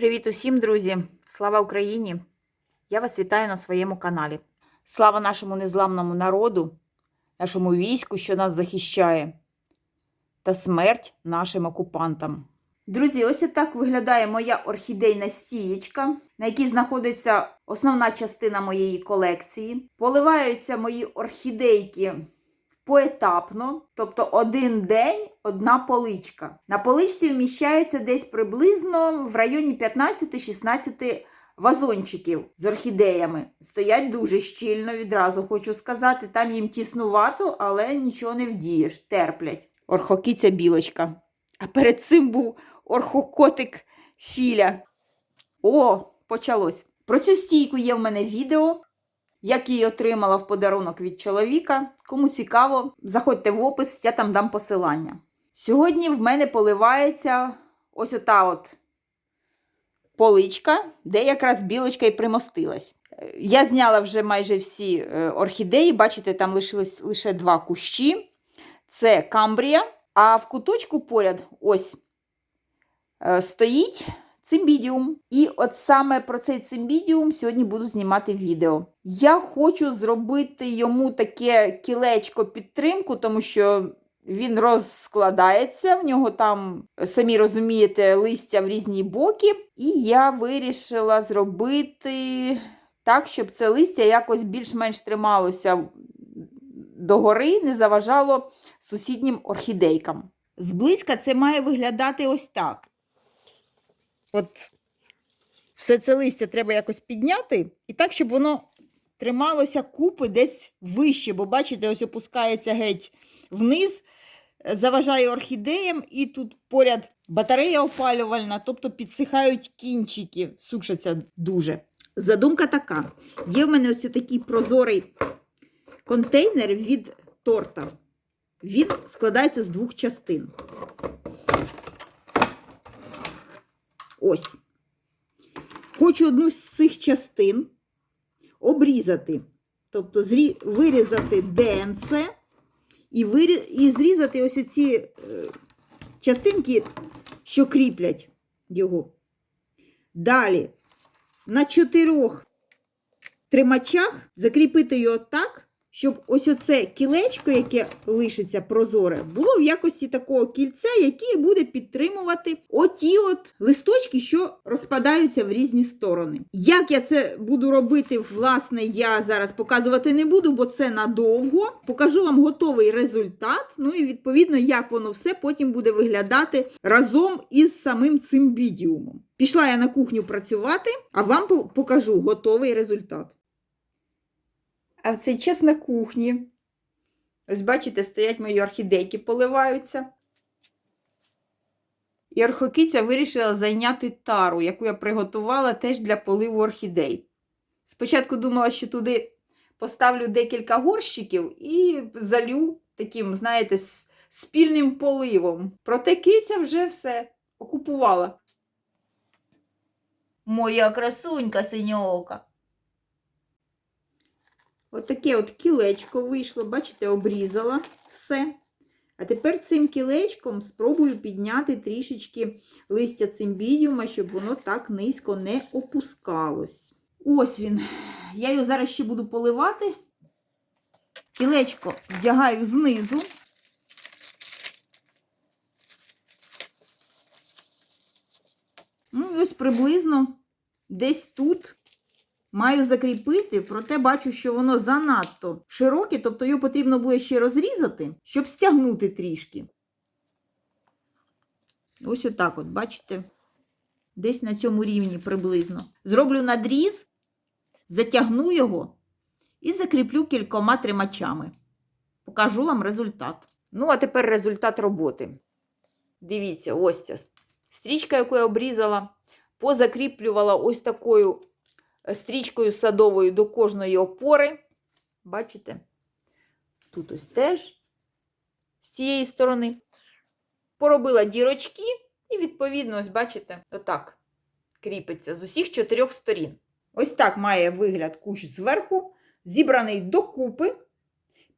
Привіт усім, друзі! Слава Україні! Я вас вітаю на своєму каналі. Слава нашому незламному народу, нашому війську, що нас захищає, та смерть нашим окупантам. Друзі, ось так виглядає моя орхідейна стієчка, на якій знаходиться основна частина моєї колекції. Поливаються мої орхідейки поетапно, тобто один день, одна поличка. На поличці вміщається десь приблизно в районі 15-16 вазончиків з орхідеями. Стоять дуже щільно, відразу хочу сказати. Там їм тіснувато, але нічого не вдієш, терплять. Орхокиця білочка. А перед цим був орхокотик Філя. О, почалось. Про цю стійку є в мене відео. Як її отримала в подарунок від чоловіка. Кому цікаво, заходьте в опис, я там дам посилання. Сьогодні в мене поливається ось ота от поличка, де якраз білочка і примостилась. Я зняла вже майже всі е, орхідеї, бачите, там лишилось лише два кущі. Це камбрія, а в куточку поряд ось стоїть цимбідіум. І от саме про цей цимбідіум сьогодні буду знімати відео. Я хочу зробити йому таке кілечко підтримку, тому що він розкладається, в нього там, самі розумієте, листя в різні боки. І я вирішила зробити так, щоб це листя якось більш-менш трималося догори, не заважало сусіднім орхідейкам. Зблизька це має виглядати ось так. От все це листя треба якось підняти, і так, щоб воно трималося купи десь вище, бо бачите, ось опускається геть вниз, заважає орхідеям, і тут поряд батарея опалювальна, тобто підсихають кінчики, сушаться дуже. Задумка така: є в мене ось такий прозорий контейнер від торта. Він складається з двох частин. Ось. Хочу одну з цих частин обрізати, тобто зрі... вирізати ДНЦ і, вирі... і зрізати ось ці е, частинки, що кріплять його. Далі на чотирьох тримачах закріпити його так, щоб ось оце кілечко, яке лишиться прозоре, було в якості такого кільця, яке буде підтримувати оті от листочки, що розпадаються в різні сторони. Як я це буду робити, власне, я зараз показувати не буду, бо це надовго. Покажу вам готовий результат. Ну і відповідно, як воно все потім буде виглядати разом із самим цим бідіумом. Пішла я на кухню працювати, а вам покажу готовий результат. А в цей час на кухні. Ось бачите, стоять мої орхідейки, поливаються. І орхокиця вирішила зайняти тару, яку я приготувала теж для поливу орхідей. Спочатку думала, що туди поставлю декілька горщиків і залю таким, знаєте, спільним поливом. Проте киця вже все окупувала. Моя красунька синьоока. От от кілечко вийшло, бачите, обрізала все. А тепер цим кілечком спробую підняти трішечки листя цимбідіума, щоб воно так низько не опускалось. Ось він. Я його зараз ще буду поливати. Кілечко вдягаю знизу. Ну, ось приблизно десь тут маю закріпити, проте бачу, що воно занадто широке, тобто його потрібно буде ще розрізати, щоб стягнути трішки. Ось отак от, бачите? Десь на цьому рівні приблизно. Зроблю надріз, затягну його і закріплю кількома тримачами. Покажу вам результат. Ну, а тепер результат роботи. Дивіться, ось ця стрічка, яку я обрізала, позакріплювала ось такою стрічкою садовою до кожної опори. Бачите? Тут ось теж з цієї сторони. Поробила дірочки, і, відповідно, ось бачите, отак кріпиться з усіх чотирьох сторін. Ось так має вигляд кущ зверху, зібраний докупи,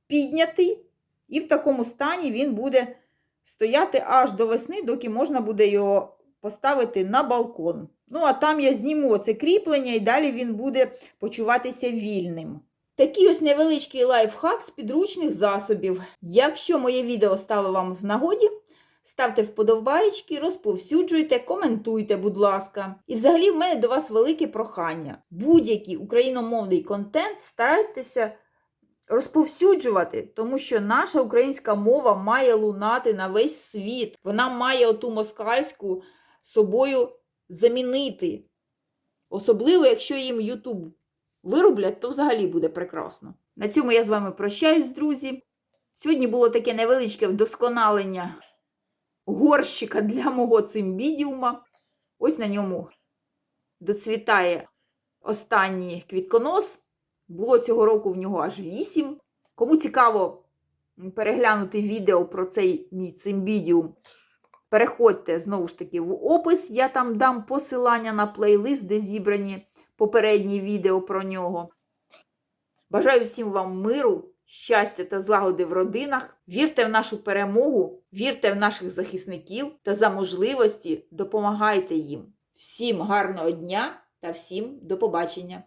піднятий, і в такому стані він буде стояти аж до весни, доки можна буде його поставити на балкон. Ну, а там я зніму це кріплення і далі він буде почуватися вільним. Такий ось невеличкий лайфхак з підручних засобів. Якщо моє відео стало вам в нагоді, ставте вподобайки, розповсюджуйте, коментуйте, будь ласка. І взагалі в мене до вас велике прохання. Будь-який україномовний контент старайтеся розповсюджувати, тому що наша українська мова має лунати на весь світ. Вона має оту москальську собою замінити. Особливо, якщо їм YouTube вирублять, то взагалі буде прекрасно. На цьому я з вами прощаюсь, друзі. Сьогодні було таке невеличке вдосконалення горщика для мого цимбідіума. Ось на ньому доцвітає останній квітконос. Було цього року в нього аж вісім. Кому цікаво переглянути відео про цей мій цимбідіум, переходьте знову ж таки в опис. Я там дам посилання на плейлист, де зібрані попередні відео про нього. Бажаю всім вам миру, щастя та злагоди в родинах. Вірте в нашу перемогу, вірте в наших захисників та за можливості допомагайте їм. Всім гарного дня та всім до побачення!